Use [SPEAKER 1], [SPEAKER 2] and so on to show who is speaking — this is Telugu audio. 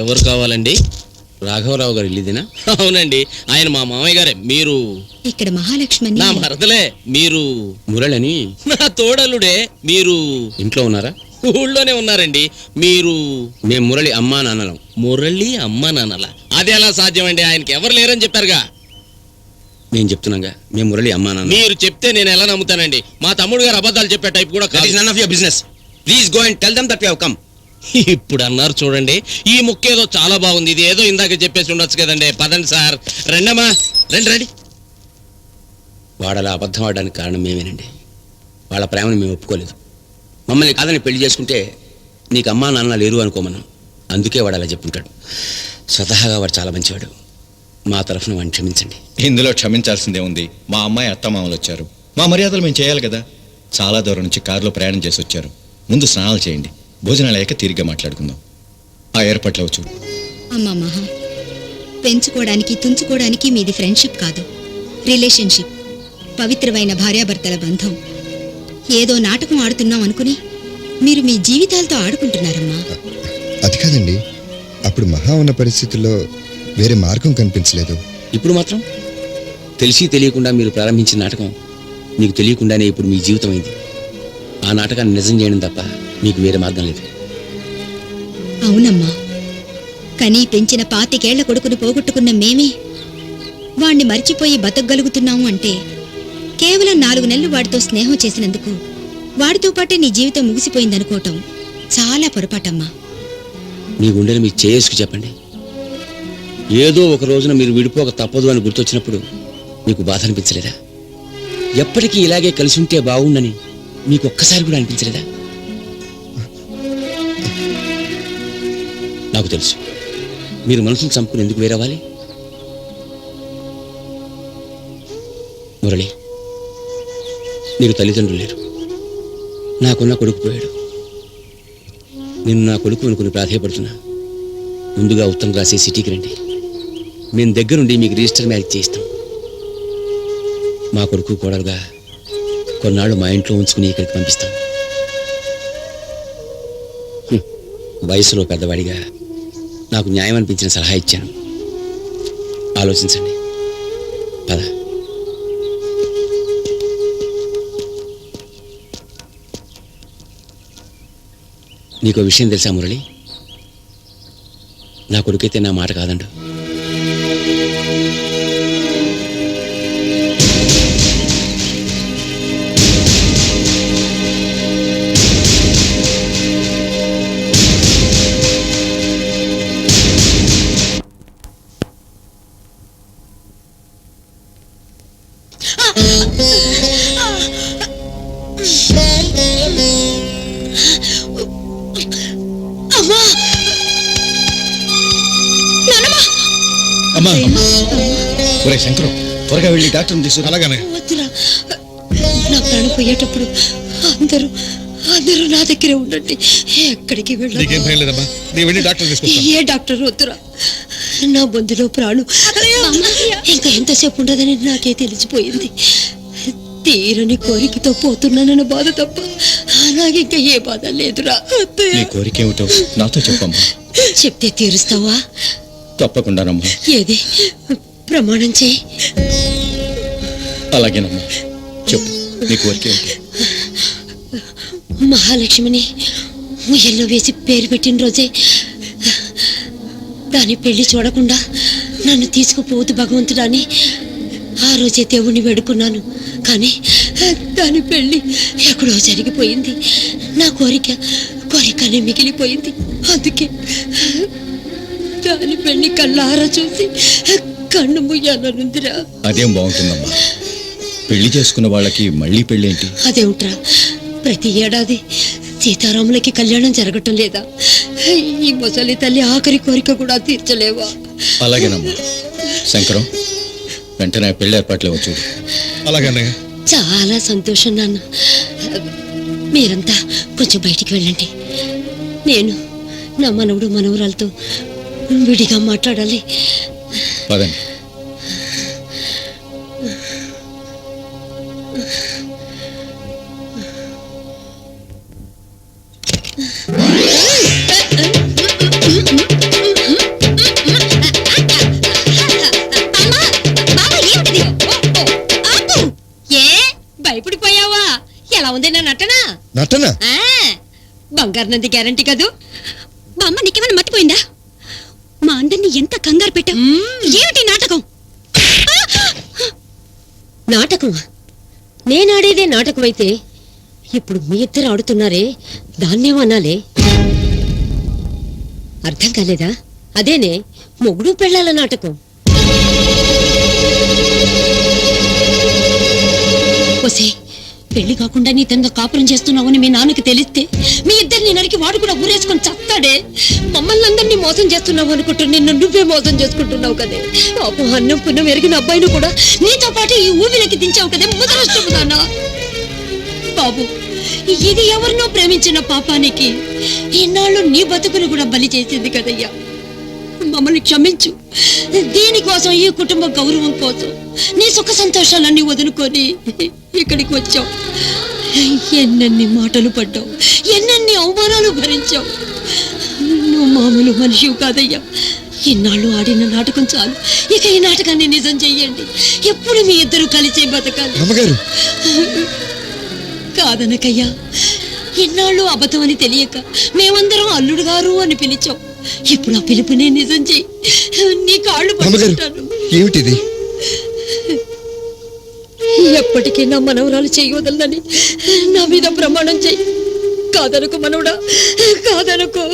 [SPEAKER 1] ఎవరు కావాలండి? రాఘవరావు గారు ఇల్లుదినా అవునండి ఆయన మా మామయ్య గారే. మీరు
[SPEAKER 2] ఇక్కడ మహాలక్ష్మణి.
[SPEAKER 1] నా మరదలే మీరు మురళని? నా తోడలుడే మీరు ఇంట్లో ఉన్నారా? ఊళ్ళోనే ఉన్నారండి. మీరు మేము మురళి అమ్మా నాన్నలం. మురళి అమ్మా నాన్నల? అది ఎలా సాధ్యమండి? ఆయనకి ఎవరు లేరని చెప్పారుగా?
[SPEAKER 3] నేను చెప్తున్నాగా మేము మురళి అమ్మా నాన్న
[SPEAKER 1] మీరు చెప్తే నేను ఎలా నమ్ముతానండి? మా తమ్ముడు గారు అబద్ధాలు చెప్పే టైప్ కూడా
[SPEAKER 3] business please go and tell them that you've come
[SPEAKER 1] ఇప్పుడు అన్నారు చూడండి. ఈ ముక్క ఏదో చాలా బాగుంది. ఇది ఏదో ఇందాక చెప్పేసి ఉండొచ్చు కదండి. పదండి సార్. రండమ్మా. రండి రండి.
[SPEAKER 3] వాడు అలా అబద్ధం ఆడడానికి కారణం మేమేనండి. వాళ్ళ ప్రేమను మేము ఒప్పుకోలేదు. మమ్మల్ని కాదని పెళ్ళి చేసుకుంటే నీకు అమ్మా నాన్న లేరు అనుకోమన్నాం అందుకే వాడు అలా చెప్పుంటాడు. స్వతహాగా వాడు చాలా మంచివాడు. మా తరఫున వాడిని క్షమించండి.
[SPEAKER 4] ఇందులో క్షమించాల్సిందే ఉంది. మా అమ్మాయి అత్తమామలు వచ్చారు. మా మర్యాదలు మేము చేయాలి కదా. చాలా దూరం నుంచి కారులో ప్రయాణం చేసి వచ్చారు. ముందు స్నానాలు చేయండి. భోజనాలు అయ్యాక తిరిగ్గా మాట్లాడుకుందాం. ఆ ఏర్పాట్లు చూడు.
[SPEAKER 2] అమ్మా మహా. పెంచుకోవడానికి తుంచుకోవడానికి మీది ఫ్రెండ్షిప్ కాదు. రిలేషన్షిప్. పవిత్రమైన భార్యాభర్తల బంధం. ఏదో నాటకం ఆడుతున్నాం అనుకుని మీరు మీ జీవితాలతో ఆడుకుంటున్నారమ్మా.
[SPEAKER 5] అది కాదండి. అప్పుడు మహా ఉన్న పరిస్థితుల్లో వేరే మార్గం కనిపించలేదు.
[SPEAKER 3] ఇప్పుడు మాత్రం? తెలిసి తెలియకుండా మీరు ప్రారంభించిన నాటకం మీకు తెలియకుండానే ఇప్పుడు మీ జీవితం అయింది. ఆ నాటకాన్ని నిజం చేయడం తప్ప మీకు వేరే మార్గం లేదు.
[SPEAKER 2] అవునమ్మా. కనీ పెంచిన పాతికేళ్ళ కొడుకుని పోగొట్టుకున్న మేమే వాణ్ణి మర్చిపోయి బతకగలుగుతున్నాము అంటే కేవలం నాలుగు నెలలు వాడితో స్నేహం చేసినందుకు వాడితో పాటే నీ జీవితం ముగిసిపోయిందనుకోవటం చాలా పొరపాటమ్మా.
[SPEAKER 3] మీ గుండెలు మీకు చేసుకు చెప్పండి. ఏదో ఒక రోజున మీరు విడిపోక తప్పదు అని గుర్తొచ్చినప్పుడు మీకు బాధ అనిపించలేదా? ఎప్పటికీ ఇలాగే కలిసి ఉంటే బాగుండని మీకు ఒక్కసారి కూడా అనిపించలేదా? నాకు తెలుసు. మీరు మనసును చంపుకుని ఎందుకు వేరవ్వాలి? మురళి నీకు తల్లిదండ్రులు లేరు. నాకున్న కొడుకు పోయాడు. నేను నా కొడుకు అనుకుని ప్రాధాయపడుతున్నా. ముందుగా ఉత్తరం రాసి సిటీకి రండి. మేము దగ్గరుండి మీకు రిజిస్టర్ మ్యారేజ్ చేయిస్తాం. మా కొడుకు కోడలుగా కొన్నాళ్ళు మా ఇంట్లో ఉంచుకుని ఇక్కడికి పంపిస్తాను. వయసులో పెద్దవాడిగా నాకు న్యాయం అనిపించిన సలహా ఇచ్చాను. ఆలోచించండి. పద. నీకు విషయం తెలుసా మురళి? నా కొడుకైతే నా మాట కాదండు.
[SPEAKER 4] అమ్మా. ఒరే శంకరం త్వరగా వెళ్ళి డాక్టర్ని తీసుకురా.
[SPEAKER 6] అలాగనే.
[SPEAKER 7] నా ప్రాణం పోయేటప్పుడు అందరూ అందరూ నా దగ్గరే ఉండండి. ఎక్కడికి
[SPEAKER 6] నీకేం
[SPEAKER 7] వెళ్ళ
[SPEAKER 6] భయం లేదమ్మా. నేను వెళ్ళి డాక్టర్ తీసుకొస్తాను.
[SPEAKER 7] ఏ డాక్టర్ వద్దురా. నా బొందులో ప్రాణం. ఇంకా ఎంతసేపు ఉండదని నాకే తెలిసిపోయింది. తీరని కోరికతో పోతున్నానన్న బాధ తప్ప నాకింకా ఏ బాధ లేదురా.
[SPEAKER 4] నీ కోరిక ఏమిటో నాతో చెప్పమ్మా.
[SPEAKER 7] చెప్తే తీరుస్తావా?
[SPEAKER 4] తప్పకుండానమ్మా
[SPEAKER 7] ఏది? ప్రమాణం చేయి.
[SPEAKER 4] అలాగేనమ్మా చెప్పు నీ కోరిక ఏమిటి
[SPEAKER 7] మహాలక్ష్మిని ముయ్యల్లో వేసి పేరు పెట్టిన రోజే దాని పెళ్ళి చూడకుండా నన్ను తీసుకుపోవద్దు భగవంతుడాని ఆ రోజే దేవుణ్ణి వేడుకున్నాను. కానీ దాని పెళ్ళి ఎక్కడో జరిగిపోయింది. నా కోరిక కోరికనే మిగిలిపోయింది. అందుకే దాని పెళ్ళి కళ్ళారా చూసి కన్ను ముయ్యాలనుందిరా
[SPEAKER 4] అదేం బాగుంటుందమ్మా. పెళ్ళి చేసుకున్న వాళ్ళకి మళ్ళీ పెళ్ళేంటి?
[SPEAKER 7] అదేమిట్రా? ప్రతి ఏడాది సీతారాములకి కళ్యాణం జరగటం లేదా? ఈ ముసలి తల్లి ఆఖరి కోరిక కూడా తీర్చలేవా?
[SPEAKER 4] అలాగేనమ్మా. శంకరం వెంటనే పెళ్ళి ఏర్పాట్లు వచ్చు
[SPEAKER 6] అలాగనే
[SPEAKER 7] చాలా సంతోషం నాన్న. మీరంతా కొంచెం బయటికి వెళ్ళండి. నేను నా మనవడు మనవరాలతో విడిగా మాట్లాడాలి.
[SPEAKER 4] పదండి.
[SPEAKER 7] భయపడిపోయావా? ఎలా ఉంది నా నటన?
[SPEAKER 5] నటన?
[SPEAKER 7] బంగారు నంది గ్యారంటీ కాదు?
[SPEAKER 2] బామ్మ అమ్మ నీకేమైనా మర్చిపోయిందా? కంగారు పెట్టావు. ఏమిటి నాటకం?
[SPEAKER 7] నాటకం నేనాడేదే నాటకం అయితే ఇప్పుడు మీ ఇద్దరు ఆడుతున్నారే దాన్నేమనాలే అర్థం కాలేదా? అదేనే మొగుడు పెళ్ళాల నాటకం. ఒసే పెళ్ళి కాకుండా నీ కాపురం చేస్తున్నావని మీ నాన్నకి తెలిస్తే మీ ఇద్దరిని నరికి వాడు కూడా ఊరేసుకొని చస్తాడే. మమ్మల్ని అందరినీ మోసం చేస్తున్నావు అనుకుంటూ నిన్ను నువ్వే మోసం చేసుకుంటున్నావు కదే. పాపం అన్నం పుణ్యం ఎరిగిన అబ్బాయిని కూడా నీతో పాటు ఈ ఊబిలోకి దించావు కదే ముదరష్టముదానా బాబు ఇది ఎవరినో ప్రేమించిన పాపానికి ఇన్నాళ్ళు నీ బతుకును కూడా బలి చేసింది కదయ్యా. మమ్మల్ని క్షమించు. దీనికోసం ఈ కుటుంబ గౌరవం కోసం నీ సుఖ సంతోషాలన్నీ వదులుకొని ఇక్కడికి వచ్చావు. ఎన్నెన్ని మాటలు పడ్డావు ఎన్నెన్ని అవమానాలు భరించావు. నువ్వు మామూలు మనిషివి కాదయ్యా. ఇన్నాళ్ళు ఆడిన నాటకం చాలు. ఇక ఈ నాటకాన్ని నిజం చెయ్యండి. ఎప్పుడు మీ ఇద్దరు కలిసే బతకాలి. కాదనకయ్యా ఇన్నాళ్ళు అబద్ధం అని తెలియక మేమందరం అల్లుడు గారు అని పిలిచాం. ఇప్పుడు ఆ పిలుపునే నిజం చెయ్యి. నీ కాళ్ళు పట్టుకుంటాను.
[SPEAKER 5] ఏమిటిది?
[SPEAKER 7] ఎప్పటికీ నా మనవరాలు చేయవదలని నా మీద ప్రమాణం చెయ్యి. కాదనుకు మనవడా కాదనుకో.